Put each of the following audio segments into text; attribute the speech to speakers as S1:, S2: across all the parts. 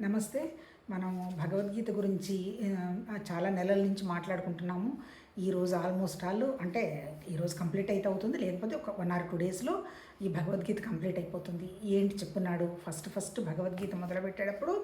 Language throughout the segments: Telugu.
S1: నమస్తే. మనము భగవద్గీత గురించి చాలా నెలల నుంచి మాట్లాడుకుంటున్నాము. ఈరోజు ఆల్మోస్ట్ ఆల్ అంటే ఈరోజు కంప్లీట్ అయితే అవుతుంది. లేకపోతే ఒక వన్ ఆర్ టూ డేస్లో ఈ భగవద్గీత కంప్లీట్ అయిపోతుంది. ఏంటి చెప్పున్నాడు? ఫస్ట్ ఫస్ట్ భగవద్గీత మొదలుపెట్టేటప్పుడు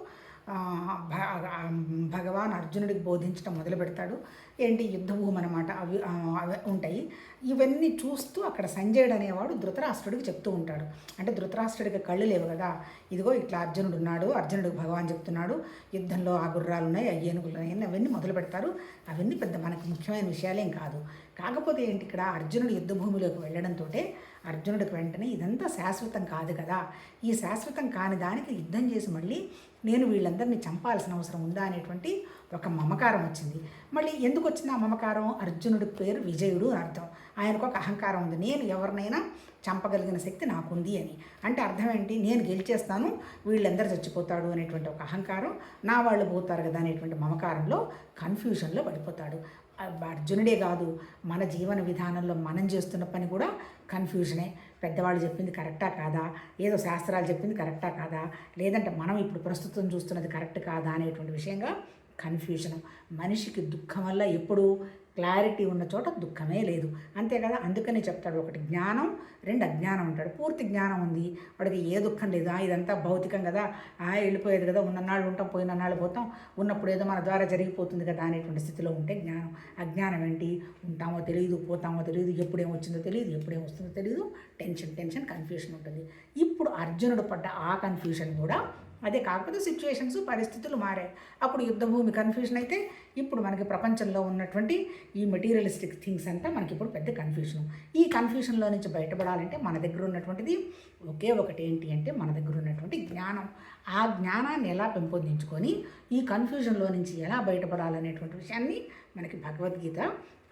S1: భగవాన్ అర్జునుడికి బోధించడం మొదలు పెడతాడు. ఏంటి? యుద్ధభూమి అనమాట అవి అవి ఉంటాయి. ఇవన్నీ చూస్తూ అక్కడ సంజయుడు అనేవాడు ధృతరాష్ట్రుడికి చెప్తూ ఉంటాడు. అంటే ధృతరాష్ట్రుడికి కళ్ళు లేవు కదా. ఇదిగో ఇట్లా అర్జునుడు ఉన్నాడు. అర్జునుడికి భగవాన్ చెప్తున్నాడు. యుద్ధంలో ఆ గుర్రాలు ఉన్నాయి ఆ ఏనుగులు ఉన్నాయి అవన్నీ మొదలు పెడతారు. అవన్నీ పెద్ద మనకు ముఖ్యమైన విషయాలేం కాదు. కాకపోతే ఏంటి? ఇక్కడ అర్జునుడు యుద్ధభూమిలోకి వెళ్ళడంతో అర్జునుడికి వెంటనే ఇదంతా శాశ్వతం కాదు కదా. ఈ శాశ్వతం కాని దానికి యుద్ధం చేసి మళ్ళీ నేను వీళ్ళందరినీ చంపాల్సిన అవసరం ఉందా అనేటువంటి ఒక మమకారం వచ్చింది. మళ్ళీ ఎందుకు వచ్చింది ఆ మమకారం? అర్జునుడి పేరు విజయుడు అర్థం. ఆయనకు ఒక అహంకారం ఉంది. నేను ఎవరినైనా చంపగలిగిన శక్తి నాకుంది అని. అంటే అర్థం ఏంటి? నేను గెలిచేస్తాను వీళ్ళందరూ చచ్చిపోతాడు అనేటువంటి ఒక అహంకారం నా వాళ్ళు పోతారు కదా అనేటువంటి మమకారంలో కన్ఫ్యూషన్లో పడిపోతాడు. అర్జునుడే కాదు మన జీవన విధానంలో మనం చేస్తున్న పని కూడా కన్ఫ్యూజనే పెద్దవాళ్ళు చెప్పింది కరెక్టా కాదా? ఏదో శాస్త్రాలు చెప్పింది కరెక్టా కాదా? లేదంటే మనం ఇప్పుడు ప్రస్తుతం చూస్తున్నది కరెక్ట్ కాదా అనేటువంటి విషయంగా కన్ఫ్యూజన్ మనిషికి దుఃఖం వల్ల ఎప్పుడు క్లారిటీ ఉన్న చోట దుఃఖమే లేదు. అంతే కదా? అందుకనే చెప్తాడు ఒకటి జ్ఞానం రెండు అజ్ఞానం ఉంటాడు పూర్తి జ్ఞానం ఉంది. వాడికి ఏ దుఃఖం లేదు. ఆ, ఇదంతా భౌతికం కదా? ఆ వెళ్ళిపోయేది కదా? ఉన్నన్నాళ్ళు ఉంటాం పోయిన నాళ్ళు పోతాం. ఉన్నప్పుడు ఏదో మన ద్వారా జరిగిపోతుంది కదా అనేటువంటి స్థితిలో ఉంటే జ్ఞానం. అజ్ఞానం ఏంటి? ఉంటామో తెలియదు పోతామో తెలియదు ఎప్పుడేం వచ్చిందో తెలియదు ఎప్పుడేం వస్తుందో తెలియదు టెన్షన్ టెన్షన్ కన్ఫ్యూషన్ ఉంటుంది. ఇప్పుడు అర్జునుడు పడ్డ ఆ కన్ఫ్యూషన్ కూడా అదే కాకపోతే సిచ్యువేషన్స్ పరిస్థితులు మారాయి. అప్పుడు యుద్ధభూమి కన్ఫ్యూజన్ అయితే ఇప్పుడు మనకి ప్రపంచంలో ఉన్నటువంటి ఈ మెటీరియలిస్టిక్ థింగ్స్ అంతా మనకి ఇప్పుడు పెద్ద కన్ఫ్యూషన్ ఈ కన్ఫ్యూషన్లో నుంచి బయటపడాలంటే మన దగ్గర ఉన్నటువంటిది ఒకే ఒకటి ఏంటి అంటే మన దగ్గర ఉన్నటువంటి జ్ఞానం. ఆ జ్ఞానాన్ని ఎలా పెంపొందించుకొని ఈ కన్ఫ్యూజన్లో నుంచి ఎలా బయటపడాలనేటువంటి విషయాన్ని మనకి భగవద్గీత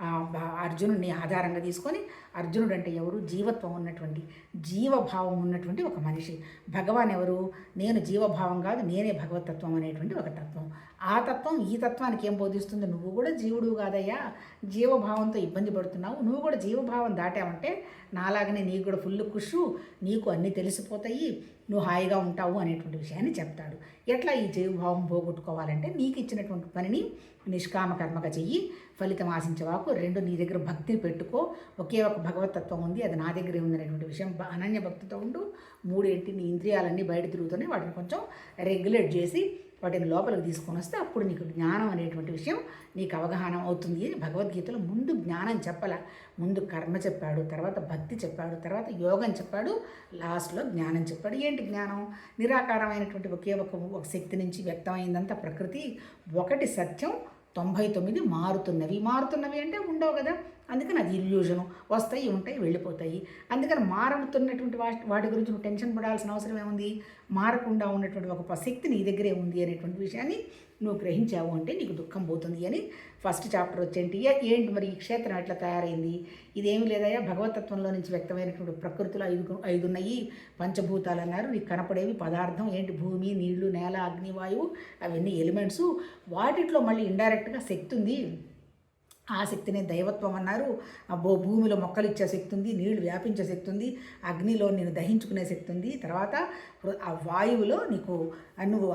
S1: అర్జునుడిని ఆధారంగా తీసుకొని అర్జునుడు అంటే ఎవరు? జీవత్వం ఉన్నటువంటి జీవభావం ఉన్నటువంటి ఒక మనిషి. భగవాన్ ఎవరు? నేను జీవభావం కాదు నేనే భగవతత్వం అనేటువంటి ఒక తత్వం. ఆ తత్వం ఈ తత్వానికి ఏం బోధిస్తుంది? నువ్వు కూడా జీవుడు కాదయ్యా. జీవభావంతో ఇబ్బంది పడుతున్నావు. నువ్వు కూడా జీవభావం దాటావంటే నాలాగనే నీకు కూడా ఫుల్ కుషు నీకు అన్నీ తెలిసిపోతాయి. నువ్వు హాయిగా ఉంటావు అనేటువంటి విషయాన్ని చెప్తాడు. ఎట్లా ఈ జీవభావం పోగొట్టుకోవాలంటే నీకు ఇచ్చినటువంటి పనిని నిష్కామ కర్మగా చెయ్యి ఫలితం ఆశించేవాకు రెండు నీ దగ్గర భక్తిని పెట్టుకో. ఒకే ఒక భగవతత్వం ఉంది అది నా దగ్గరే ఉంది అనేటువంటి విషయం అనన్య భక్తితో ఉండు. మూడేంటి నీ ఇంద్రియాలన్నీ బయట తిరుగుతూనే వాటిని కొంచెం రెగ్యులేట్ చేసి వాటిని లోపలికి తీసుకొని వస్తే అప్పుడు నీకు జ్ఞానం అనేటువంటి విషయం నీకు అవగాహన అవుతుంది. భగవద్గీతలో ముందు జ్ఞానం చెప్పాల. ముందు కర్మ చెప్పాడు తర్వాత భక్తి చెప్పాడు తర్వాత యోగం చెప్పాడు లాస్ట్లో జ్ఞానం చెప్పాడు. ఏంటి జ్ఞానం? నిరాకారమైనటువంటి ఒకే ఒక ఒక శక్తి నుంచి వ్యక్తమైందంతా ప్రకృతి. ఒకటి సత్యం తొంభై తొమ్మిది మారుతున్నవి. మారుతున్నవి అంటే ఉండవు కదా. అందుకని అది ఇల్యూజను వస్తాయి ఉంటాయి వెళ్ళిపోతాయి. అందుకని మారుతున్నటువంటి వాటి వాటి గురించి నువ్వు టెన్షన్ పడాల్సిన అవసరం ఏముంది? మారకుండా ఉన్నటువంటి ఒక శక్తి నీ దగ్గరే ఉంది అనేటువంటి విషయాన్ని నువ్వు గ్రహించావు అంటే నీకు దుఃఖం పోతుంది అని ఫస్ట్ చాప్టర్ వచ్చేంటి? ఏంటి మరి ఈ క్షేత్రం ఎట్లా తయారైంది? ఇదేమి లేదయ్యా? భగవతత్వంలో నుంచి వ్యక్తమైనటువంటి ప్రకృతిలో ఐదు ఐదు ఉన్నాయి పంచభూతాలు అన్నారు. నీకు కనపడేవి పదార్థం ఏంటి? భూమి నీళ్ళు నేల అగ్ని వాయువు అవన్నీ ఎలిమెంట్స్. వాటిట్లో మళ్ళీ ఇండైరెక్ట్గా శక్తి ఉంది. ఆ శక్తిని దైవత్వం అన్నారు. ఆ భూమిలో మొక్కలు ఇచ్చే శక్తి ఉంది నీళ్ళు వ్యాపించే శక్తి ఉంది అగ్నిలో నేను దహించుకునే శక్తి ఉంది తర్వాత ఆ వాయువులో నీకు నువ్వు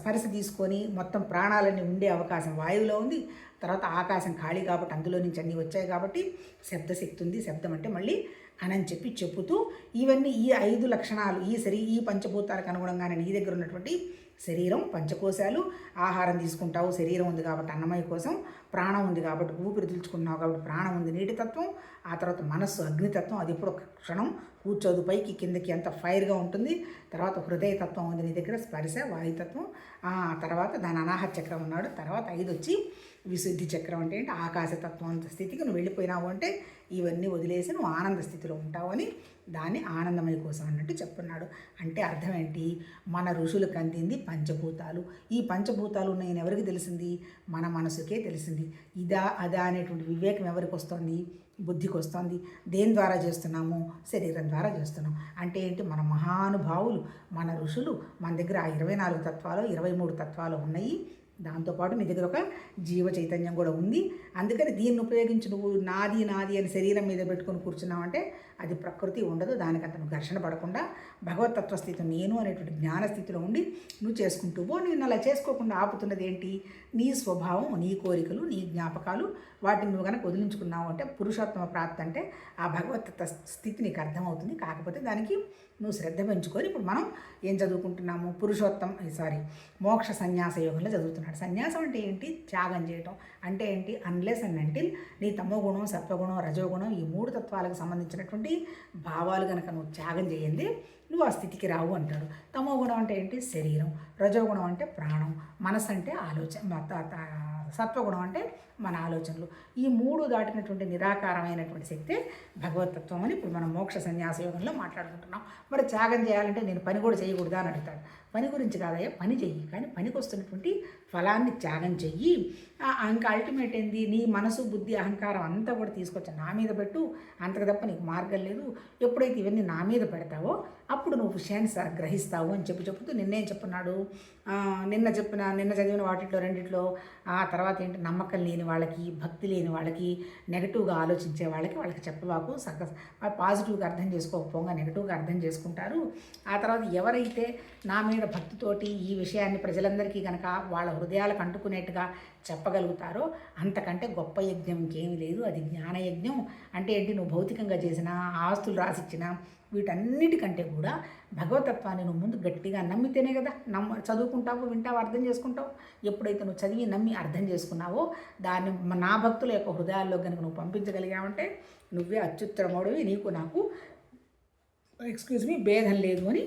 S1: స్పర్శ తీసుకొని మొత్తం ప్రాణాలన్నీ ఉండే అవకాశం వాయువులో ఉంది. తర్వాత ఆకాశం ఖాళీ కాబట్టి అందులో నుంచి అన్నీ వచ్చాయి కాబట్టి శబ్దశక్తి ఉంది శబ్దం అంటే మళ్ళీ అని చెప్పి చెబుతూ ఇవన్నీ ఈ ఐదు లక్షణాలు ఈ శరీ ఈ పంచభూతాలకు అనుగుణంగానే నీ దగ్గర ఉన్నటువంటి శరీరం పంచకోశాలు ఆహారం తీసుకుంటావు. శరీరం ఉంది కాబట్టి అన్నమయ కోసం ప్రాణం ఉంది కాబట్టి ఊపిరి పీల్చుకున్నావు కాబట్టి ప్రాణం ఉంది. నీటి తత్వం ఆ తర్వాత మనస్సు అగ్నితత్వం అది ఇప్పుడు ఒక క్షణం కూర్చోదు. పైకి కిందకి అంత ఫైర్గా ఉంటుంది. తర్వాత హృదయతత్వం ఉంది నీ దగ్గర స్పర్శ వాయుతత్వం ఆ తర్వాత దాని అనాహత చక్రం ఉన్నాడు. తర్వాత ఐదు వచ్చి విశుద్ధి చక్రం అంటే ఏంటి? ఆకాశతత్వం స్థితికి నువ్వు వెళ్ళిపోయినావు అంటే ఇవన్నీ వదిలేసి నువ్వు ఆనంద స్థితిలో ఉంటావు అని దాన్ని ఆనందమయ కోసం అన్నట్టు చెప్తున్నాడు. అంటే అర్థం ఏంటి? మన ఋషులకు అందింది పంచభూతాలు. ఈ పంచభూతాలు ఉన్నాయని ఎవరికి తెలిసింది? మన మనసుకే తెలిసింది. ఇదా అదా అనేటువంటి వివేకం ఎవరికి వస్తుంది? బుద్ధికి వస్తుంది. దేని ద్వారా చేస్తున్నాము? శరీరం ద్వారా చేస్తున్నాం. అంటే ఏంటి? మన మహానుభావులు మన ఋషులు మన దగ్గర ఆ ఇరవై నాలుగు తత్వాలు ఇరవై మూడు తత్వాలు ఉన్నాయి. దాంతోపాటు నీ దగ్గర ఒక జీవ చైతన్యం కూడా ఉంది. అందుకని దీన్ని ఉపయోగించి నువ్వు నాది నాది అని శరీరం మీద పెట్టుకొని కూర్చున్నావంటే అది ప్రకృతి ఉండదు. దానికంత నువ్వు ఘర్షణ పడకుండా భగవతత్వ స్థితి నేను అనేటువంటి జ్ఞాన స్థితిలో ఉండి నువ్వు చేసుకుంటూ పో. నేను అలా చేసుకోకుండా ఆపుతున్నది ఏంటి? నీ స్వభావం నీ కోరికలు నీ జ్ఞాపకాలు వాటిని నువ్వు కనుక వదిలించుకున్నావు అంటే పురుషోత్తమ ప్రాప్తి అంటే ఆ భగవతత్వ స్థితి నీకు అర్థమవుతుంది. కాకపోతే దానికి నువ్వు శ్రద్ధ పెంచుకొని ఇప్పుడు మనం ఏం చదువుకుంటున్నాము? పురుషోత్తం సారీ మోక్ష సన్యాస యోగంలో చదువుతున్నాడు. సన్యాసం అంటే ఏంటి? త్యాగం చేయటం. అంటే ఏంటి? అన్లెస్ అండ్ అంటిల్ నీ తమోగుణం సత్వగుణం రజోగుణం ఈ మూడు తత్వాలకు సంబంధించినటువంటి భావాలు కనుక నువ్వు త్యాగం చేయండి నువ్వు ఆ స్థితికి రావు అంటాడు. తమోగుణం అంటే ఏంటి? శరీరం. రజోగుణం అంటే ప్రాణం. మనసు అంటే ఆలోచన సత్వగుణం అంటే మన ఆలోచనలు. ఈ మూడు దాటినటువంటి నిరాకారమైనటువంటి శక్తే భగవతత్వం అని ఇప్పుడు మనం మోక్ష సన్యాస యోగంలో మాట్లాడుకుంటున్నాం. మరి త్యాగం చేయాలంటే నేను పని కూడా చేయకూడదా అని అడుగుతాడు. పని గురించి కాదయ్యా పని చెయ్యి. కానీ పనికి వస్తున్నటువంటి ఫలాన్ని త్యాగం చెయ్యి. ఇంకా అల్టిమేట్ ఏంది? నీ మనసు బుద్ధి అహంకారం అంతా కూడా తీసుకొచ్చా నా మీద పెట్టు. అంతకు తప్ప నీకు మార్గం లేదు. ఎప్పుడైతే ఇవన్నీ నా మీద పెడతావో అప్పుడు నువ్వు విషయాన్ని గ్రహిస్తావు అని చెప్పి చెప్తూ నిన్నేం చెప్పున్నాడు? నిన్న చెప్పిన నిన్న చదివిన వాటిలో రెండిట్లో ఆ తర్వాత ఏంటి? నమ్మకం లేని వాళ్ళకి భక్తి లేని వాళ్ళకి నెగటివ్గా ఆలోచించే వాళ్ళకి వాళ్ళకి చెప్పవాకు సక పాజిటివ్గా అర్థం చేసుకోకపోగా నెగటివ్గా అర్థం చేసుకుంటారు. ఆ తర్వాత ఎవరైతే నా మీద భక్తితోటి ఈ విషయాన్ని ప్రజలందరికీ కనుక వాళ్ళ హృదయాలకు అంటుకునేట్టుగా చెప్పగలుగుతారో అంతకంటే గొప్ప యజ్ఞం ఇంకేమీ లేదు. అది జ్ఞానయజ్ఞం అంటే ఏంటి? నువ్వు భౌతికంగా చేసిన ఆస్తులు రాసిచ్చిన వీటన్నిటికంటే కూడా భగవతత్వాన్ని నువ్వు ముందు గట్టిగా నమ్మితేనే కదా నమ్మ చదువుకుంటావు వింటావు అర్థం చేసుకుంటావు ఎప్పుడైతే నువ్వు చదివి నమ్మి అర్థం చేసుకున్నావో దాన్ని నా భక్తుల యొక్క హృదయాల్లో కనుక నువ్వు పంపించగలిగావంటే నువ్వే అత్యుత్తరముడివి నీకు నాకు ఎక్స్క్యూజ్ మీ భేదం లేదు అని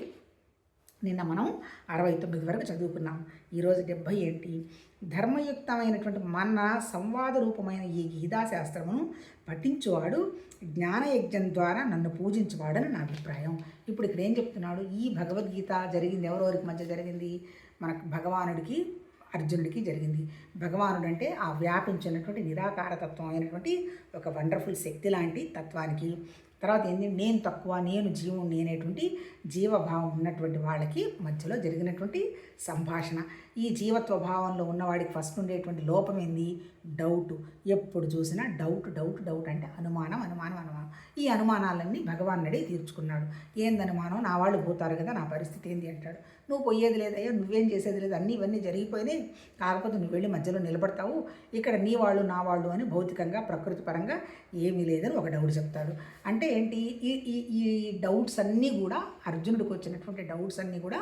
S1: నిన్న మనం అరవై తొమ్మిది వరకు చదువుకున్నాం. ఈరోజు డెబ్భై ఏంటి? ధర్మయుక్తమైనటువంటి మన సంవాద రూపమైన ఈ గీతాశాస్త్రమును పఠించువాడు జ్ఞానయజ్ఞం ద్వారా నన్ను పూజించువాడని నా అభిప్రాయం. ఇప్పుడు ఇక్కడ ఏం చెప్తున్నాడు? ఈ భగవద్గీత జరిగింది ఎవరెవరికి మధ్య జరిగింది? మనకు భగవానుడికి అర్జునుడికి జరిగింది. భగవానుడు అంటే ఆ వ్యాపించినటువంటి నిరాకారతత్వం అయినటువంటి ఒక వండర్ఫుల్ శక్తి లాంటి తత్వానికి తర్వాత ఏంటి నేను తక్కువ నేను జీవుణ్ణి నేనేటువంటి జీవభావం ఉన్నటువంటి వాళ్ళకి మధ్యలో జరిగినటువంటి సంభాషణ. ఈ జీవత్వ భావంలో ఉన్నవాడికి ఫస్ట్ ఉండేటువంటి లోపం ఏంది? డౌట్ ఎప్పుడు చూసినా డౌట్ డౌట్ డౌట్ అంటే అనుమానం అనుమానం అనుమానం. ఈ అనుమానాలన్నీ భగవాన్ నడి తీర్చుకున్నాడు. ఏంది అనుమానం నా వాళ్ళు పోతారు కదా నా పరిస్థితి ఏంది? అంటాడు. నువ్వు పోయేది లేదయ్యా నువ్వేం చేసేది లేదు అన్నీ ఇవన్నీ జరిగిపోయినాయి. కాకపోతే నువ్వు వెళ్ళి మధ్యలో నిలబడతావు. ఇక్కడ నీ వాళ్ళు నా వాళ్ళు అని భౌతికంగా ప్రకృతి పరంగా ఏమీ లేదని ఒక డౌట్ చెప్తాడు. అంటే ఏంటి? ఈ ఈ ఈ డౌట్స్ అన్నీ కూడా అర్జునుడికి వచ్చినటువంటి డౌట్స్ అన్నీ కూడా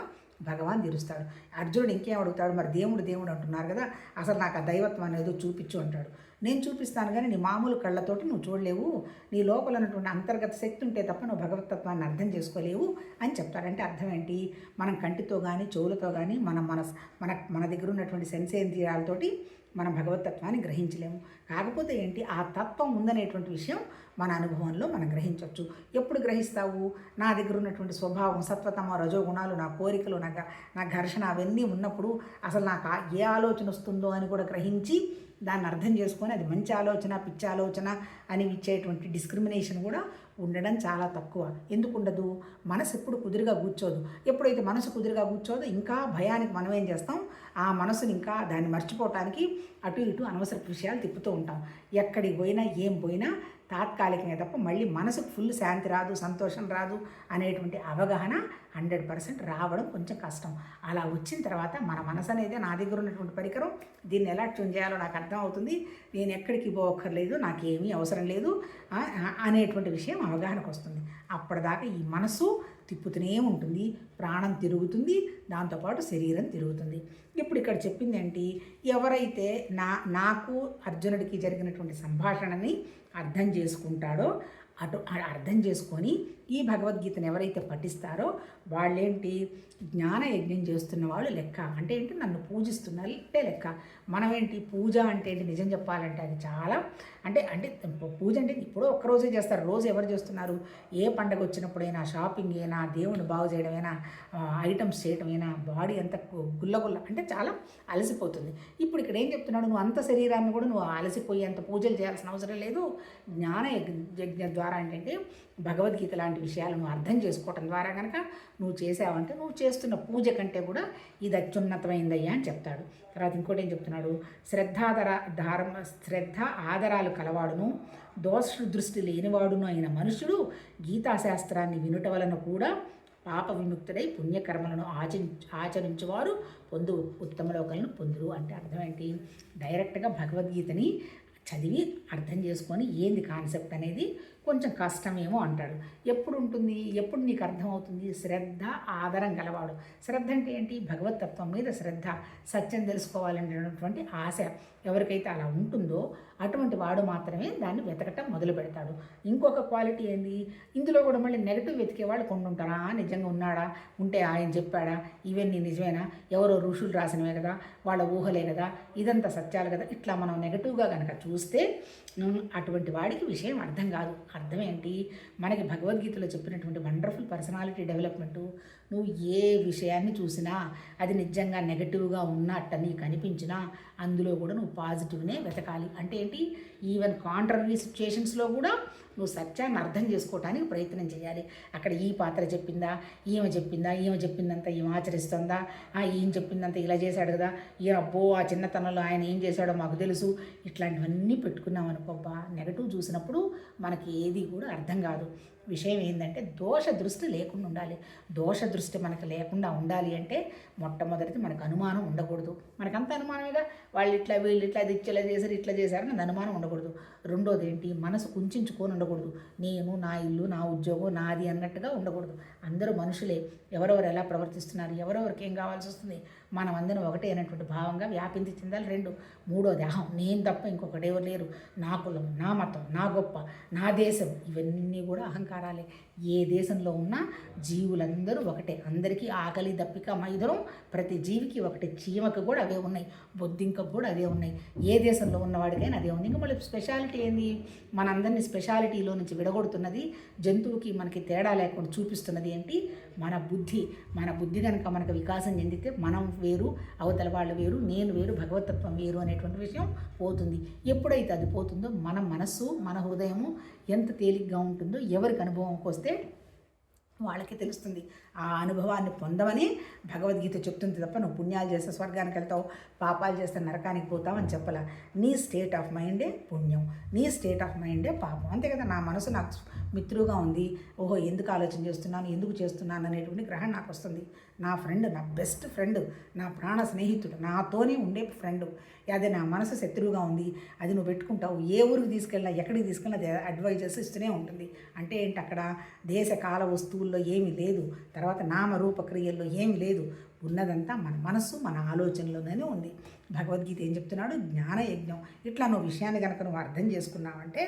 S1: భగవాన్ తీరుస్తాడు. అర్జునుడు ఇంకేం అడుగుతాడు? మరి దేవుడు దేవుడు అంటున్నారు కదా అసలు నాకు ఆ దైవత్వం అనేది చూపించు అంటాడు. నేను చూపిస్తాను కానీ నీ మామూలు కళ్ళతోటి నువ్వు చూడలేవు. నీ లోపల ఉన్నటువంటి అంతర్గత శక్తి ఉంటే తప్ప నువ్వు భగవతత్వాన్ని అర్థం చేసుకోలేవు అని చెప్తాడంటే అర్థం ఏంటి? మనం కంటితో కానీ చెవులతో కానీ మన మన మన మన దగ్గర ఉన్నటువంటి సెన్సేంద్రియాలతోటి మనం భగవతత్వాన్ని గ్రహించలేము. కాకపోతే ఏంటి? ఆ తత్వం ఉందనేటువంటి విషయం మన అనుభవంలో మనం గ్రహించవచ్చు ఎప్పుడు గ్రహిస్తావు? నా దగ్గర ఉన్నటువంటి స్వభావం సత్వతమ రజోగుణాలు నా కోరికలు నా నా ఘర్షణ అవన్నీ ఉన్నప్పుడు అసలు నాకు ఏ ఆలోచన వస్తుందో అని కూడా గ్రహించి దాన్ని అర్థం చేసుకొని అది మంచి ఆలోచన పిచ్చి ఆలోచన అని ఇచ్చేటువంటి డిస్క్రిమినేషన్ కూడా ఉండడం చాలా తక్కువ. ఎందుకు ఉండదు? మనసు ఎప్పుడు కుదురుగా కూర్చోదు. ఎప్పుడైతే మనసు కుదురుగా కూర్చోదో ఇంకా భయానికి మనం ఏం చేస్తాం? ఆ మనసుని ఇంకా దాన్ని మర్చిపోవటానికి అటు ఇటు అనవసర విషయాలు తిప్పుతూ ఉంటాం. ఎక్కడికి పోయినా ఏం పోయినా తాత్కాలికమే తప్ప మళ్ళీ మనసుకు ఫుల్ శాంతి రాదు సంతోషం రాదు అనేటువంటి అవగాహన హండ్రెడ్ పర్సెంట్ రావడం కొంచెం కష్టం. అలా వచ్చిన తర్వాత మన మనసు అనేది నా దగ్గర ఉన్నటువంటి పరికరం. దీన్ని ఎలా ట్యూన్ చేయాలో నాకు అర్థం అవుతుంది. నేను ఎక్కడికి పోవక్కర్లేదు నాకేమీ అవసరం లేదు అనేటువంటి విషయం అవగాహనకు వస్తుంది. అప్పటిదాకా ఈ మనసు తిప్పుతూనే ఉంటుంది ప్రాణం తిరుగుతుంది దాంతోపాటు శరీరం తిరుగుతుంది. ఇప్పుడు ఇక్కడ చెప్పింది ఏంటి? ఎవరైతే నా నాకు అర్జునుడికి జరిగినటువంటి సంభాషణని అర్థం చేసుకుంటాడో అటు అర్థం చేసుకొని ఈ భగవద్గీతను ఎవరైతే పఠిస్తారో వాళ్ళేంటి? జ్ఞాన యజ్ఞం చేస్తున్న వాళ్ళు లెక్క. అంటే ఏంటి? నన్ను పూజిస్తున్నారంటే లెక్క. మనమేంటి? పూజ అంటే ఏంటి? నిజం చెప్పాలంటే అది చాలా అంటే అంటే పూజ అంటే ఇప్పుడు ఒక్కరోజే చేస్తారు. రోజు ఎవరు చేస్తున్నారు? ఏ పండగ వచ్చినప్పుడైనా షాపింగ్ అయినా దేవుని బాగు చేయడమైనా ఐటమ్స్ చేయడమైనా బాడీ అంత గుల్లగుల్ల అంటే చాలా అలసిపోతుంది. ఇప్పుడు ఇక్కడ ఏం చెప్తున్నాడు? నువ్వు అంత శరీరాన్ని కూడా నువ్వు అలసిపోయి అంత పూజలు చేయాల్సిన అవసరం లేదు. జ్ఞాన యజ్ఞ ద్వారా ఏంటంటే భగవద్గీత లాంటి విషయాలను విషయాలు నువ్వు అర్థం చేసుకోవటం ద్వారా కనుక నువ్వు చేసావంటే నువ్వు చేస్తున్న పూజ కంటే కూడా ఇది అత్యున్నతమైందయ్యా అని చెప్తాడు. తర్వాత ఇంకోటి ఏం చెప్తున్నాడు? శ్రద్ధాధర ధారమ శ్రద్ధ ఆదరాలు కలవాడును దోష దృష్టి లేనివాడును అయిన మనుషుడు గీతాశాస్త్రాన్ని వినుట వలన కూడా పాప విముక్తుడై పుణ్యకర్మలను ఆచరి ఆచరించేవారు పొందు ఉత్తమలోకలను పొందురు అంటే అర్థం ఏంటి? డైరెక్ట్గా భగవద్గీతని చదివి అర్థం చేసుకొని ఏంది కాన్సెప్ట్ అనేది కొంచెం కష్టమేమో అంటాడు. ఎప్పుడు ఉంటుంది ఎప్పుడు నీకు అర్థమవుతుంది? శ్రద్ధ ఆదరం గలవాడు. శ్రద్ధ అంటే ఏంటి? భగవతత్వం మీద శ్రద్ధ. సత్యం తెలుసుకోవాలనేటువంటి ఆశ ఎవరికైతే అలా ఉంటుందో అటువంటి వాడు మాత్రమే దాన్ని వెతకటం మొదలు పెడతాడు ఇంకొక క్వాలిటీ ఏంది? ఇందులో కూడా మళ్ళీ నెగిటివ్ వెతికే వాళ్ళు కొన్ని ఉంటారా? నిజంగా ఉన్నాడా? ఉంటే ఆయన చెప్పాడా? ఇవన్నీ నిజమేనా? ఎవరో ఋషులు రాసినవే కదా? వాళ్ళ ఊహలే కదా? ఇదంతా సత్యాలు కదా? ఇట్లా మనం నెగిటివ్గా కనుక చూస్తే అటువంటి వాడికి విషయం అర్థం కాదు. అర్థం ఏంటి మనకి భగవద్గీతలో చెప్పినటువంటి వండర్ఫుల్ పర్సనాలిటీ డెవలప్మెంట్ నువ్వు ఏ విషయాన్ని చూసినా అది నిజంగా నెగటివ్గా ఉన్నట్టు నీకు అనిపించినా అందులో కూడా నువ్వు పాజిటివ్నే వెతకాలి. అంటే ఏంటి? ఈవెన్ కాంట్రరీ సిచ్యుయేషన్స్లో కూడా నువ్వు సత్యాన్ని అర్థం చేసుకోవటానికి ప్రయత్నం చేయాలి. అక్కడ ఈ పాత్ర చెప్పిందా ఈమె చెప్పిందా ఈమె చెప్పిందంతా ఈమె ఆచరిస్తుందా ఆ, ఈయన చెప్పిందంతా ఇలా చేశాడు కదా ఈయన అబ్బో ఆ చిన్నతనంలో ఆయన ఏం చేశాడో మాకు తెలుసు. ఇట్లాంటివన్నీ పెట్టుకున్నాం అనుకోబ్బా నెగటివ్ చూసినప్పుడు మనకి ఏది కూడా అర్థం కాదు. విషయం ఏంటంటే దోష దృష్టి లేకుండా ఉండాలి. దోష దృష్టి మనకు లేకుండా ఉండాలి అంటే మొట్టమొదటిది మనకు అనుమానం ఉండకూడదు. మనకంత అనుమానమేగా వాళ్ళు ఇట్లా వీళ్ళు ఇట్లా అది ఇట్లా చేశారు ఇట్లా చేశారు అని అనుమానం ఉండకూడదు. రెండోది ఏంటి? మనసు కుంచుకొని ఉండకూడదు. నేను నా ఇల్లు నా ఉద్యోగం నాది అన్నట్టుగా ఉండకూడదు. అందరూ మనుషులే. ఎవరెవరు ఎలా ప్రవర్తిస్తున్నారు? ఎవరెవరికి ఏం కావాల్సి వస్తుంది? మనం అందరం ఒకటే అనేటువంటి భావంగా వ్యాపించి చెందాలి. రెండు మూడోది అహం నేను తప్ప ఇంకొకటి ఎవరు లేరు. నా కులం నా మతం నా గొప్ప నా దేశం ఇవన్నీ కూడా అహంకారాలే. ఏ దేశంలో ఉన్నా జీవులందరూ ఒకటే. అందరికీ ఆకలి దప్పిక మైదరం ప్రతి జీవికి ఒకటే. చీమకు కూడా అవే ఉన్నాయి బొద్దింకకు కూడా అవే ఉన్నాయి. ఏ దేశంలో ఉన్నవాడికైనా అదే ఉంది ఇంకా మళ్ళీ స్పెషాలిటీ ఏంది? మనందరినీ స్పెషాలిటీలో నుంచి విడగొడుతున్నది జంతువుకి మనకి తేడా లేకుండా చూపిస్తున్నది ఏంటి? మన బుద్ధి. మన బుద్ధి కనుక మనకు వికాసం చెందితే మనం వేరు అవతల వాళ్ళు వేరు నేను వేరు భగవతత్వం వేరు అనేటువంటి విషయం పోతుంది. ఎప్పుడైతే అది పోతుందో మన మనస్సు మన హృదయము ఎంత తేలిగ్గా ఉంటుందో ఎవరికి అనుభవంకి వస్తే వాళ్ళకి తెలుస్తుంది. ఆ అనుభవాన్ని పొందమని భగవద్గీత చెప్తుంది తప్ప నువ్వు పుణ్యాలు చేస్తే స్వర్గానికి వెళ్తావు పాపాలు చేస్తే నరకానికి పోతావు అని చెప్పాల. నీ స్టేట్ ఆఫ్ మైండే పుణ్యం. నీ స్టేట్ ఆఫ్ మైండే పాపం. అంతే కదా నా మనసు నాకు మిత్రుగా ఉంది. ఓహో ఎందుకు ఆలోచన చేస్తున్నాను ఎందుకు చేస్తున్నాను అనేటువంటి గ్రహం నాకు వస్తుంది. నా ఫ్రెండ్ నా బెస్ట్ ఫ్రెండ్ నా ప్రాణ స్నేహితుడు నాతోనే ఉండే ఫ్రెండ్ అదే నా మనసు శత్రువుగా ఉంది అది నువ్వు పెట్టుకుంటావు ఏ ఊరికి తీసుకెళ్ళినా ఎక్కడికి తీసుకెళ్ళినా అది అడ్వైజెస్ ఇస్తూనే ఉంటుంది. అంటే ఏంటి అక్కడ దేశ కాల వస్తువుల్లో ఏమీ లేదు తర్వాత నామరూప క్రియల్లో ఏమీ లేదు. ఉన్నదంతా మన మనస్సు మన ఆలోచనలోనే ఉంది. భగవద్గీత ఏం చెప్తున్నాడు? జ్ఞాన యజ్ఞం ఇట్లా నువ్వు విషయాన్ని కనుక నువ్వు అర్థం చేసుకున్నావంటే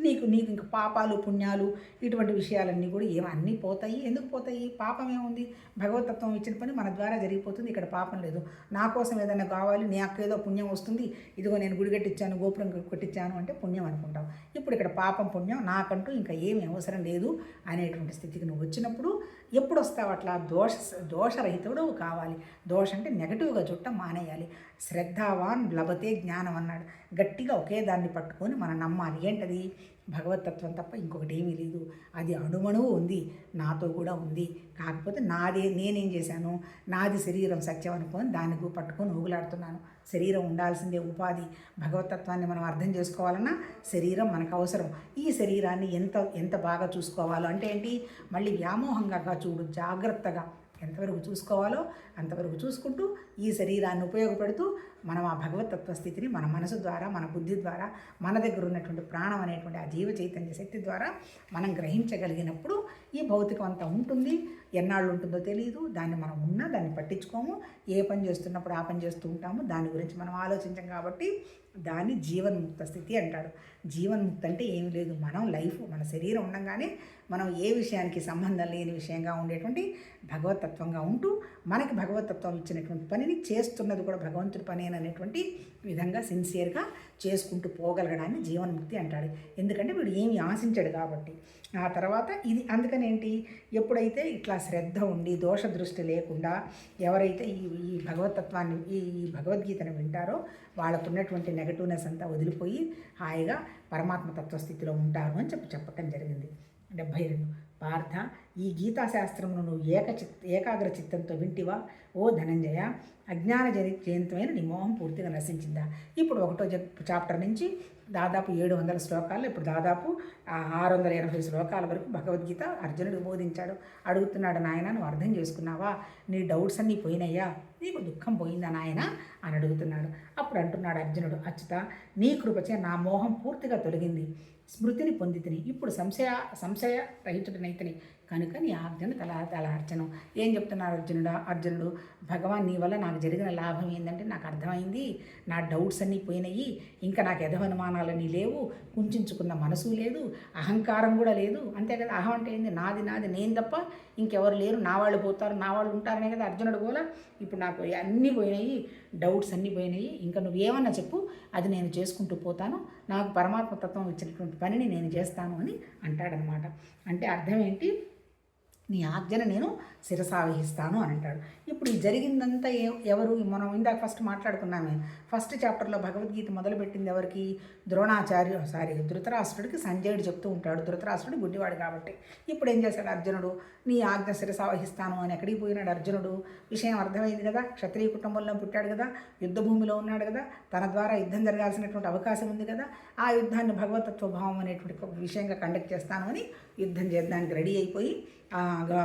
S1: నీకు నీకు ఇంక పాపాలు పుణ్యాలు ఇటువంటి విషయాలన్నీ కూడా ఏమో అన్నీ పోతాయి. ఎందుకు పోతాయి? పాపం ఏముంది? భగవతత్వం ఇచ్చిన పని మన ద్వారా జరిగిపోతుంది. ఇక్కడ పాపం లేదు. నా కోసం ఏదైనా కావాలి నాకు ఏదో పుణ్యం వస్తుంది. ఇదిగో నేను గుడి కట్టించాను గోపురం కట్టించాను అంటే పుణ్యం అనుకుంటాం ఇప్పుడు ఇక్కడ పాపం పుణ్యం నాకంటూ ఇంకా ఏమి అవసరం లేదు అనేటువంటి స్థితికి నువ్వు వచ్చినప్పుడు ఎప్పుడు వస్తావు అట్లా? దోష దోషరహితుడు కావాలి. దోష అంటే నెగటివ్గా చుట్టం మానేయాలి. శ్రద్ధావాన్ లభతే జ్ఞానం అన్నాడు గట్టిగా ఒకే దాన్ని పట్టుకొని మనం నమ్మాలి. ఏంటది? భగవతత్వం తప్ప ఇంకొకటి ఏమీ లేదు. అది అణుమణువు ఉంది నాతో కూడా ఉంది. కాకపోతే నాదే నేనేం చేశాను? నాది శరీరం సత్యం అనుకొని దాన్ని పట్టుకొని ఊగులాడుతున్నాను. శరీరం ఉండాల్సిందే ఉపాధి. భగవతత్వాన్ని మనం అర్థం చేసుకోవాలన్నా శరీరం మనకు అవసరం. ఈ శరీరాన్ని ఎంత ఎంత బాగా చూసుకోవాలో అంటే ఏంటి? మళ్ళీ వ్యామోహంగా చూడు జాగ్రత్తగా. ఎంతవరకు చూసుకోవాలో అంతవరకు చూసుకుంటూ ఈ శరీరాన్ని ఉపయోగపడుతూ మనం ఆ భగవతత్వ స్థితిని మన మనసు ద్వారా మన బుద్ధి ద్వారా మన దగ్గర ఉన్నటువంటి ప్రాణం అనేటువంటి ఆ జీవ చైతన్య శక్తి ద్వారా మనం గ్రహించగలిగినప్పుడు ఈ భౌతికం అంతా ఉంటుంది. ఎన్నాళ్ళు ఉంటుందో తెలియదు దాన్ని మనం ఉన్నా దాన్ని పట్టించుకోము. ఏ పని చేస్తున్నప్పుడు ఆ పని చేస్తూ ఉంటాము. దాని గురించి మనం ఆలోచించం కాబట్టి దాన్ని జీవన్ముక్త స్థితి అంటాడు జీవన్ముక్త అంటే ఏమీ లేదు. మనం లైఫ్ మన శరీరం ఉండగానే మనం ఏ విషయానికి సంబంధం లేని విషయంగా ఉండేటువంటి భగవతత్వంగా ఉంటూ మనకి భగవతత్వం ఇచ్చినటువంటి పనిని చేస్తున్నది కూడా భగవంతుడి పని అనేటువంటి విధంగా సిన్సియర్గా చేసుకుంటూ పోగలగడాన్ని జీవన్ముక్తి అంటాడు ఎందుకంటే వీడు ఏమి ఆశించాడు కాబట్టి. ఆ తర్వాత ఇది అందుకని ఏంటి ఎప్పుడైతే ఇట్లా శ్రద్ధ ఉండి దోష దృష్టి లేకుండా ఎవరైతే ఈ ఈ భగవతత్వాన్ని ఈ ఈ భగవద్గీతను వింటారో వాళ్ళకు ఉన్నటువంటి నెగటివ్నెస్ అంతా వదిలిపోయి హాయిగా పరమాత్మ తత్వస్థితిలో ఉంటారు అని చెప్పి చెప్పటం జరిగింది. డెబ్భై రెండు. పార్థ ఈ గీతాశాస్త్రమును నువ్వు ఏకచిత్ ఏకాగ్ర చిత్తంతో వింటివా? ఓ ధనంజయ అజ్ఞాన జని జయంతమైన నీ మోహం పూర్తిగా నశించిందా? ఇప్పుడు ఒకటో చాప్టర్ నుంచి దాదాపు ఏడు వందల శ్లోకాలు ఇప్పుడు దాదాపు ఆరు వందల ఎనభై శ్లోకాల వరకు భగవద్గీత అర్జునుడు బోధించాడు. అడుగుతున్నాడు నాయన నువ్వు అర్థం చేసుకున్నావా? నీ డౌట్స్ అన్నీ పోయినాయా? నీకు దుఃఖం పోయిందా నాయన? అని అడుగుతున్నాడు. అప్పుడు అంటున్నాడు అర్జునుడు అచ్యుత నీ కృపచే నా మోహం పూర్తిగా తొలగింది. స్మృతిని పొందితిని ఇప్పుడు సంశయ సంశయ రహితుడినైతిని. కనుక నీ ఆజ్ఞను తల తలార్చను ఏం చెప్తున్నారు అర్జునుడు? అర్జునుడు భగవాన్ నీ వల్ల నాకు జరిగిన లాభం ఏంటంటే నాకు అర్థమైంది. నా డౌట్స్ అన్నీ పోయినాయి. ఇంకా నాకు ఎదవనుమానాలన్నీ లేవు. కుంచుకున్న మనసు లేదు. అహంకారం కూడా లేదు. అంతే కదా? అహం అంటే ఏంది? నాది నాది నేను తప్ప ఇంకెవరు లేరు. నా వాళ్ళు పోతారు నా వాళ్ళు ఉంటారనే కదా అర్జునుడు కూడా ఇప్పుడు నాకు అన్నీ పోయినాయి. డౌట్స్ అన్నీ పోయినాయి. ఇంకా నువ్వు ఏమన్నా చెప్పు అది నేను చేసుకుంటూ పోతాను. నాకు పరమాత్మ తత్వం ఇచ్చినటువంటి పనిని నేను చేస్తాను అని అంటాడనమాట. అంటే అర్థం ఏంటి? నీ ఆజ్ఞను నేను శిరసావహిస్తాను అని అంటాడు. ఇప్పుడు ఈ జరిగిందంతా ఏ- ఎవరు? మనం ఇందాక ఫస్ట్ మాట్లాడుకున్నామే. ఫస్ట్ చాప్టర్లో భగవద్గీత మొదలుపెట్టింది ఎవరికి? ద్రోణాచార్య సారీ ధృతరాష్ట్రుడికి సంజయుడు చెప్తూ ఉంటాడు. ధృతరాష్ట్రుడు గుడ్డివాడు కాబట్టి. ఇప్పుడు ఏం చేశాడు అర్జునుడు? నీ ఆజ్ఞ శిరసావహిస్తాను అని ఎక్కడికి పోయినాడు అర్జునుడు? విషయం అర్థమైంది కదా. క్షత్రియ కుటుంబంలో పుట్టాడు కదా. యుద్ధ భూమిలో ఉన్నాడు కదా. తన ద్వారా యుద్ధం జరగాల్సినటువంటి అవకాశం ఉంది కదా. ఆ యుద్ధాన్ని భగవతత్వ భావం అనేటువంటి ఒక విషయంగా కండక్ట్ చేస్తాను అని యుద్ధం చేయడానికి రెడీ అయిపోయి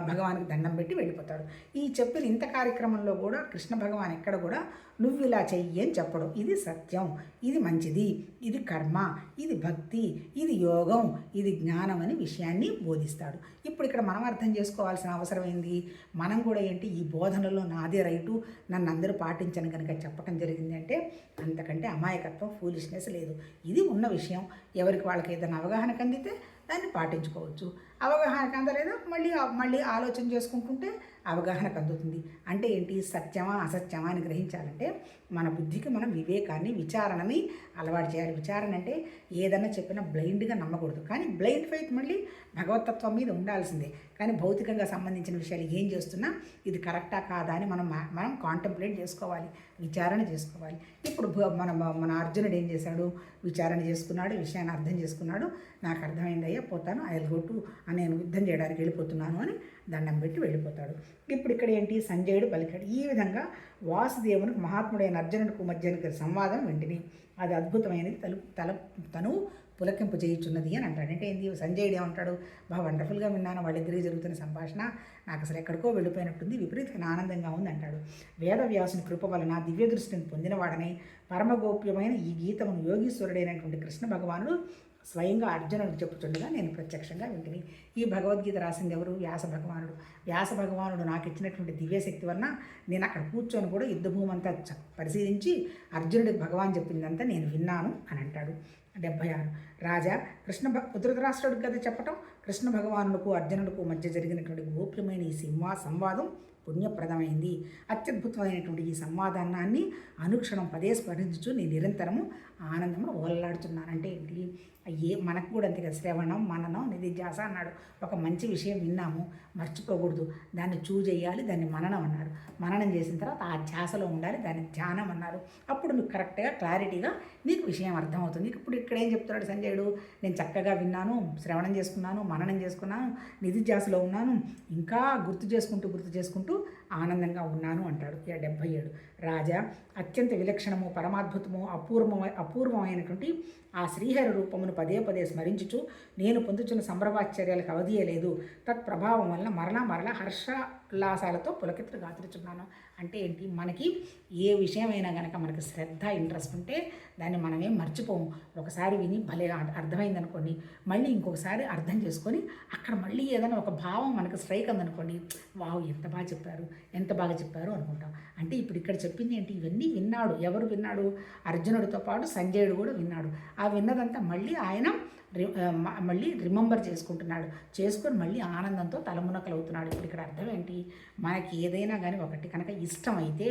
S1: భగవానికి దండం పెట్టి వెళ్ళిపోతాడు. ఈ చెప్పిన ఇంత కార్యక్రమంలో కూడా కృష్ణ భగవాన్ ఎక్కడ కూడా నువ్వు ఇలా చెయ్యి అని చెప్పడం. ఇది సత్యం ఇది మంచిది ఇది కర్మ ఇది భక్తి ఇది యోగం ఇది జ్ఞానం అని విషయాన్ని బోధిస్తాడు. ఇప్పుడు ఇక్కడ మనం అర్థం చేసుకోవాల్సిన అవసరం ఏంది? మనం కూడా ఏంటి ఈ బోధనలో నాదే రైటు? నన్ను అందరూ పాటించను కనుక చెప్పటం జరిగింది అంటే అంతకంటే అమాయకత్వం ఫూలిష్నెస్ లేదు. ఇది ఉన్న విషయం. ఎవరికి వాళ్ళకి ఏదైనా అవగాహన కందితే దాన్ని పాటించుకోవచ్చు. అవగాహన అందలేదు. మళ్ళీ మళ్ళీ ఆలోచన చేసుకుంటుంటే అవగాహనకు అందుతుంది. అంటే ఏంటి? సత్యమా అసత్యమా అని గ్రహించాలంటే మన బుద్ధికి మనం వివేకాన్ని విచారణని అలవాటు చేయాలి. విచారణ అంటే ఏదన్నా చెప్పినా బ్లైండ్గా నమ్మకూడదు. కానీ బ్లైండ్ ఫెయిత్ మళ్ళీ భగవతత్వం మీద ఉండాల్సిందే. కానీ భౌతికంగా సంబంధించిన విషయాలు ఏం చేస్తున్నా ఇది కరెక్టా కాదా అని మనం మనం కాంటెంప్లేట్ చేసుకోవాలి. విచారణ చేసుకోవాలి. ఇప్పుడు మన మన అర్జునుడు ఏం చేశాడు? విచారణ చేసుకున్నాడు విషయాన్ని అర్థం చేసుకున్నాడు. నాకు అర్థమైంది అయ్యా పోతాను. ఐ గో టు నేను యుద్ధం చేయడానికి వెళ్ళిపోతున్నాను అని దండం పెట్టి వెళ్ళిపోతాడు. ఇప్పుడు ఇక్కడ ఏంటి? సంజయుడు పలికాడు. ఈ విధంగా వాసుదేవునికి మహాత్ముడైన అర్జునుడికి మధ్య సంవాదం వెంటనే. అది అద్భుతమైనది. తలు తల తను పులకింపు చేయుచున్నది అని అంటాడు. అంటే ఏంది? సంజయుడు ఏమంటాడు? బాగా వండర్ఫుల్గా విన్నాను. వాళ్ళిద్దరికీ జరుగుతున్న సంభాషణ. నాకు అసలు ఎక్కడికో వెళ్ళిపోయినట్టుంది. విపరీతంగా ఆనందంగా ఉంది అంటాడు. వేదవ్యాసుని కృప వలన దివ్య దృష్టిని పొందినవాడని పరమగోప్యమైన ఈ గీతమును యోగీశ్వరుడైనటువంటి కృష్ణ భగవానుడు స్వయంగా అర్జునుడు చెప్పుచుండగా నేను ప్రత్యక్షంగా వింటిని. ఈ భగవద్గీత రాసింది ఎవరు? వ్యాస భగవానుడు. వ్యాస భగవానుడు నాకు ఇచ్చినటువంటి దివ్యశక్తి వలన నేను అక్కడ కూర్చొని కూడా యుద్ధభూమంతా చ- పరిశీలించి అర్జునుడికి భగవాన్ చెప్పిందంతా నేను విన్నాను అని అంటాడు. డెబ్భై ఆరు రాజా కృష్ణ భ ధృతరాష్ట్రుడికి చెప్పటం కృష్ణ భగవానుడుకు అర్జునుడుకు మధ్య జరిగినటువంటి గోప్యమైన ఈ సింహా సంవాదం పుణ్యప్రదమైంది. అత్యద్భుతమైనటువంటి ఈ సంవాదాన్ని అనుక్షణం పదే స్మరించుచు నేను నిరంతరము ఆనందంలో ఓలలాడుతున్నాను. అంటే ఏంటి? ఏ మనకు కూడా అంతే కదా శ్రవణం మననం నిధిధ్యాస అన్నాడు. ఒక మంచి విషయం విన్నాము మర్చిపోకూడదు. దాన్ని చూ చేయాలి దాన్ని మననం అన్నారు మననం చేసిన తర్వాత ఆ ధ్యాసలో ఉండాలి దాన్ని ధ్యానం అన్నారు. అప్పుడు నువ్వు కరెక్ట్గా క్లారిటీగా నీకు విషయం అర్థమవుతుంది. ఇప్పుడు ఇక్కడ ఏం చెప్తున్నాడు సంజయుడు? నేను చక్కగా విన్నాను శ్రవణం చేసుకున్నాను మననం చేసుకున్నాను నిధిధ్యాసలో ఉన్నాను ఇంకా గుర్తు చేసుకుంటూ గుర్తు చేసుకుంటూ ఆనందంగా ఉన్నాను అంటాడు ఇక డెబ్భై ఏడు. రాజా అత్యంత విలక్షణము పరమాద్భుతము అపూర్వ అపూర్వమైనటువంటి ఆ శ్రీహరి రూపమును పదే పదే స్మరించుచు నేను పొందుచున్న సంభ్రమాశ్చర్యాలకు అవధియలేదు తత్ప్రభావం వలన మరలా మరలా హర్షోల్లాసాలతో పులకెత్తులు గాత్రుచున్నాను. అంటే ఏంటి? మనకి ఏ విషయమైనా కనుక మనకి శ్రద్ధ ఇంట్రెస్ట్ ఉంటే దాన్ని మనమేం మర్చిపోము. ఒకసారి విని భలే అర్థమైంది అనుకోండి మళ్ళీ ఇంకొకసారి అర్థం చేసుకొని అక్కడ మళ్ళీ ఏదైనా ఒక భావం మనకు స్ట్రైక్ అందనుకోండి వావ్ ఎంత బాగా చెప్పారు ఎంత బాగా చెప్పారు అనుకుంటాం. అంటే ఇప్పుడు ఇక్కడ చెప్పింది ఏంటి? ఇవన్నీ విన్నాడు. ఎవరు విన్నాడు? అర్జునుడితో పాటు సంజయుడు కూడా విన్నాడు. ఆ విన్నదంతా మళ్ళీ ఆయన మళ్ళీ రిమెంబర్ చేసుకుంటున్నాడు. చేసుకొని మళ్ళీ ఆనందంతో తలమునకలవుతున్నాడు. ఇప్పుడు ఇక్కడ అర్థం ఏంటి? మనకి ఏదైనా కానీ ఒకటి కనుక ఇష్టమైతే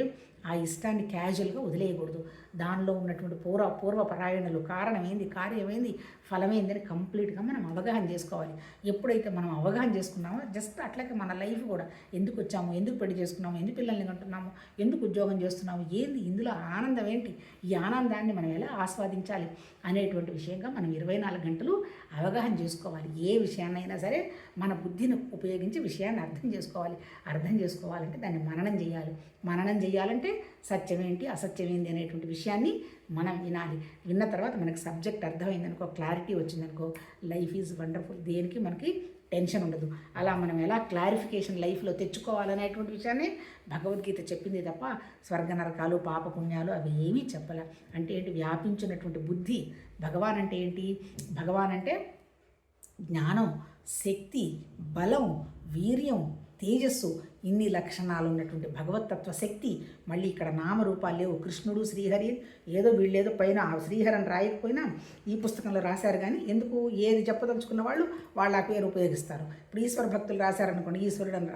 S1: ఆ ఇష్టాన్ని క్యాజువల్గా వదిలేయకూడదు. దానిలో ఉన్నటువంటి పూర్వ పూర్వపరాయణలు కారణం ఏంది ఫలమైందని కంప్లీట్గా మనం అవగాహన చేసుకోవాలి. ఎప్పుడైతే మనం అవగాహన చేసుకున్నామో జస్ట్ అట్లాగే మన లైఫ్ కూడా ఎందుకు వచ్చాము ఎందుకు పెళ్ళి చేసుకున్నాము ఎందుకు పిల్లల్ని కంటున్నాము ఎందుకు ఉద్యోగం చేస్తున్నాము ఏంది ఇందులో ఆనందం ఏంటి ఈ ఆనందాన్ని మనం ఎలా ఆస్వాదించాలి అనేటువంటి విషయంగా మనం ఇరవై నాలుగు గంటలు అవగాహన చేసుకోవాలి. ఏ విషయాన్నైనా సరే మన బుద్ధిని ఉపయోగించి విషయాన్ని అర్థం చేసుకోవాలి. అర్థం చేసుకోవాలంటే దాన్ని మననం చేయాలి. మననం చేయాలంటే సత్యమేంటి అసత్యమేంటి అనేటువంటి విషయాన్ని మనం వినాలి. విన్న తర్వాత మనకి సబ్జెక్ట్ అర్థమైందనుకో క్లారిటీ వచ్చిందనుకో లైఫ్ ఈజ్ వండర్ఫుల్. దేనికి మనకి టెన్షన్ ఉండదు. అలా మనం ఎలా క్లారిఫికేషన్ లైఫ్లో తెచ్చుకోవాలనేటువంటి విషయాన్ని భగవద్గీత చెప్పింది తప్ప స్వర్గ నరకాలు పాపపుణ్యాలు అవి ఏమీ చెప్పలే. అంటే ఏంటి? వ్యాపించినటువంటి బుద్ధి. భగవాన్ అంటే ఏంటి? భగవాన్ అంటే జ్ఞానం శక్తి బలం వీర్యం తేజస్సు. ఇన్ని లక్షణాలు ఉన్నటువంటి భగవతత్వ శక్తి మళ్ళీ ఇక్కడ నామరూపాలు లేవు. కృష్ణుడు శ్రీహరి ఏదో వీళ్ళేదో పైన ఆ శ్రీహరిని రాయకపోయినా ఈ పుస్తకంలో రాశారు కానీ ఎందుకు ఏది చెప్పదలుచుకున్న వాళ్ళు వాళ్ళ పేరు ఉపయోగిస్తారు. ఇప్పుడు ఈశ్వర భక్తులు రాశారనుకోండి ఈశ్వరుడు అని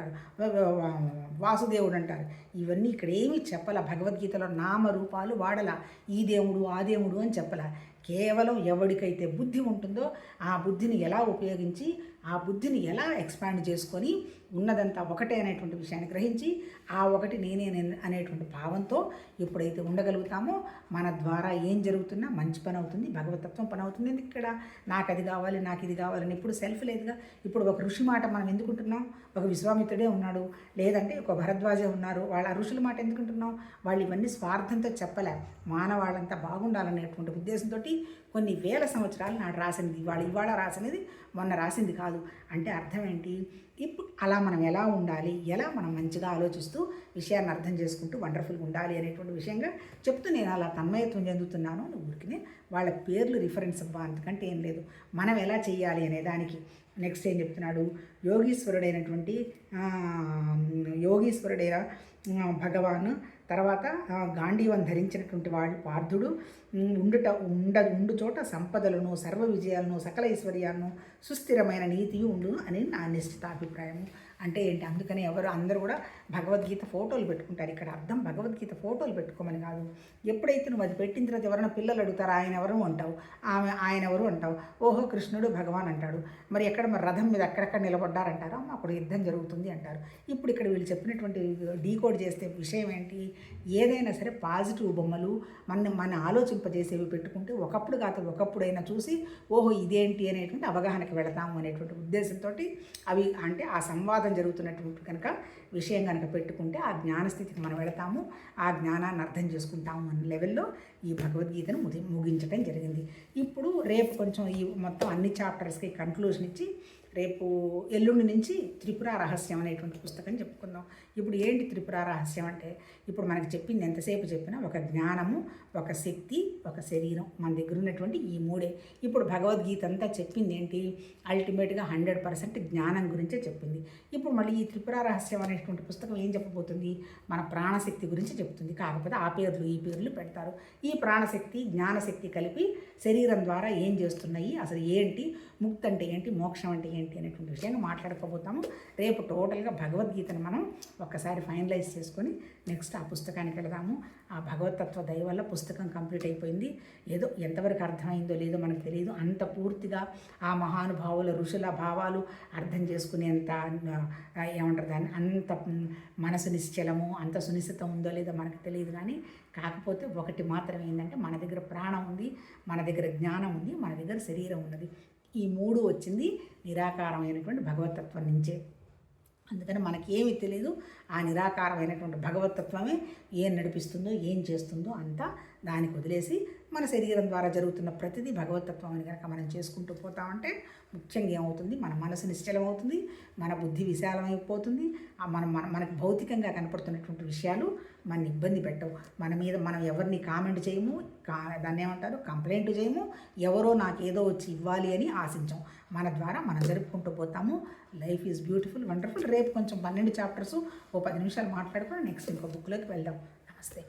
S1: వాసుదేవుడు అంటారు. ఇవన్నీ ఇక్కడ ఏమీ చెప్పాల. భగవద్గీతలో నామరూపాలు వాడల. ఈ దేవుడు ఆ దేవుడు అని చెప్పాల. కేవలం ఎవడికైతే బుద్ధి ఉంటుందో ఆ బుద్ధిని ఎలా ఉపయోగించి ఆ బుద్ధిని ఎలా ఎక్స్పాండ్ చేసుకొని ఉన్నదంతా ఒకటే అనేటువంటి విషయాన్ని గ్రహించి ఆ ఒకటి నేనే నేను అనేటువంటి భావంతో ఎప్పుడైతే ఉండగలుగుతామో మన ద్వారా ఏం జరుగుతున్నా మంచి పని అవుతుంది భగవతత్వం పని అవుతుంది. ఇక్కడ? నాకు అది కావాలి నాకు ఇది కావాలని ఇప్పుడు సెల్ఫ్ లేదుగా? ఇప్పుడు ఒక ఋషి మాట మనం ఎందుకుంటున్నాం? ఒక విశ్వామిత్రుడే ఉన్నాడు. లేదంటే ఒక భరద్వాజే ఉన్నారు. వాళ్ళ ఋషుల మాట ఎందుకుంటున్నాం వాళ్ళు ఇవన్నీ స్వార్థంతో చెప్పలే. మానవాళ్ళంతా బాగుండాలనేటువంటి ఉద్దేశంతో కొన్ని వేల సంవత్సరాలు నాడు రాసినది ఇవాళ ఇవాళ రాసినది మొన్న రాసింది కాదు. అంటే అర్థం ఏంటి? ఇప్పుడు అలా మనం ఎలా ఉండాలి? ఎలా మనం మంచిగా ఆలోచిస్తూ విషయాన్ని అర్థం చేసుకుంటూ వండర్ఫుల్గా ఉండాలి అనేటువంటి విషయంగా చెప్తూ నేను అలా తన్మయత్వం చెందుతున్నాను. అని వాళ్ళ పేర్లు రిఫరెన్స్ అవ్వ అందుకంటే ఏం లేదు. మనం ఎలా చేయాలి అనే దానికి. నెక్స్ట్ ఏం చెప్తున్నాడు? యోగీశ్వరుడైనటువంటి యోగీశ్వరుడైన భగవాన్ తర్వాత గాంధీవం ధరించినటువంటి వాళ్ళు పార్థుడు. ఉండుట ఉండ ఉండు చోట సంపదలను సర్వ విజయాలను సకల ఐశ్వర్యాలను సుస్థిరమైన నీతియు ఉండును అని నా నిశ్చితాభిప్రాయము. అంటే ఏంటి? అందుకని ఎవరు అందరూ కూడా భగవద్గీత ఫోటోలు పెట్టుకుంటారు. ఇక్కడ అర్థం భగవద్గీత ఫోటోలు పెట్టుకోమని కాదు. ఎప్పుడైతే నువ్వు అది పెట్టిన తర్వాత ఎవరైనా పిల్లలు అడుగుతారు ఆయన ఎవరు? అంటావు. ఆమె ఆయన ఎవరు? అంటావు. ఓహో కృష్ణుడు భగవాన్ అంటాడు. మరి ఎక్కడ మరి రథం మీద అక్కడక్కడ నిలబడ్డారంటారు? అమ్మ అప్పుడు యుద్ధం జరుగుతుంది అంటారు. ఇప్పుడు ఇక్కడ వీళ్ళు చెప్పినటువంటి డీకోడ్ చేస్తే విషయం ఏంటి? ఏదైనా సరే పాజిటివ్ బొమ్మలు మన మన ఆలోచింపజేసేవి పెట్టుకుంటే ఒకప్పుడు కాదు ఒకప్పుడైనా చూసి ఓహో ఇదేంటి? అనేటువంటి అవగాహనకి వెళతాము అనేటువంటి ఉద్దేశంతో అవి అంటే ఆ సంవాదం జరుగుతున్నటువంటి కనుక విషయం కనుక పెట్టుకుంటే ఆ జ్ఞానస్థితికి మనం వెళతాము ఆ జ్ఞానాన్ని అర్థం చేసుకుంటాము అన్న లెవెల్లో ఈ భగవద్గీతను ముగి ముగించడం జరిగింది. ఇప్పుడు రేపు కొంచెం ఈ మొత్తం అన్ని చాప్టర్స్కి కన్క్లూజన్ ఇచ్చి రేపు ఎల్లుండి నుంచి త్రిపుర రహస్యం అనేటువంటి పుస్తకం చెప్పుకుందాం. ఇప్పుడు ఏంటి త్రిపుర రహస్యం అంటే? ఇప్పుడు మనకి చెప్పింది ఎంతసేపు చెప్పినా ఒక జ్ఞానము ఒక శక్తి ఒక శరీరం మన దగ్గర ఉన్నటువంటి ఈ మూడే. ఇప్పుడు భగవద్గీత అంతా చెప్పింది ఏంటి? అల్టిమేట్గా హండ్రెడ్ పర్సెంట్ జ్ఞానం గురించే చెప్పింది. ఇప్పుడు మళ్ళీ ఈ త్రిపుర రహస్యం అనేటువంటి పుస్తకం ఏం చెప్పబోతుంది? మన ప్రాణశక్తి గురించి చెప్తుంది. కాకపోతే ఆ పేర్లు ఈ పేర్లు పెడతారు. ఈ ప్రాణశక్తి జ్ఞానశక్తి కలిపి శరీరం ద్వారా ఏం చేస్తున్నాయి? అసలు ఏంటి? ముక్తి అంటే ఏంటి? మోక్షం అంటే ఏంటి? అనేటువంటి విషయాన్ని మాట్లాడుకోబోతాము. రేపు టోటల్గా భగవద్గీతను మనం ఒక్కసారి ఫైనలైజ్ చేసుకొని నెక్స్ట్ ఆ పుస్తకానికి వెళదాము. ఆ భగవతత్వ దయ వల్ల పుస్తకం కంప్లీట్ అయిపోయింది. ఏదో ఎంతవరకు అర్థమైందో లేదో మనకు తెలియదు. అంత పూర్తిగా ఆ మహానుభావుల ఋషుల భావాలు అర్థం చేసుకునేంత ఏమంటారు దాన్ని అంత మనసు నిశ్చలము అంత సునిశ్చితం ఉందో లేదో మనకు తెలియదు కానీ కాకపోతే ఒకటి మాత్రం ఏంటంటే మన దగ్గర ప్రాణం ఉంది మన దగ్గర జ్ఞానం ఉంది మన దగ్గర శరీరం ఉన్నది. ఈ మూడు వచ్చింది నిరాకారమైనటువంటి భగవతత్వం నుంచే. అందుకని మనకి ఏమి తెలియదు ఆ నిరాకారమైనటువంటి భగవతత్వమే ఏం నడిపిస్తుందో ఏం చేస్తుందో అంతా దానికి వదిలేసి మన శరీరం ద్వారా జరుగుతున్న ప్రతిదీ భగవతత్వం అని కనుక మనం చేసుకుంటూ పోతామంటే ముఖ్యంగా ఏమవుతుంది? మన మనసు నిశ్చలమవుతుంది మన బుద్ధి విశాలమైపోతుంది మన మన మనకు భౌతికంగా కనపడుతున్నటువంటి విషయాలు మన ఇబ్బంది పెట్టవు. మన మీద మనం ఎవరిని కామెంట్ చేయము కా దాన్ని ఏమంటారు? కంప్లైంట్ చేయము ఎవరో నాకు ఏదో వచ్చి ఇవ్వాలి అని ఆశించాం. మన ద్వారా మనం జరుపుకుంటూ పోతాము. Life is beautiful wonderful. రేపు కొంచెం పన్నెండు చాప్టర్స్ ఓ పది నిమిషాలు మాట్లాడుకుని నెక్స్ట్ ఇంకో బుక్లోకి వెళ్దాం. నమస్తే.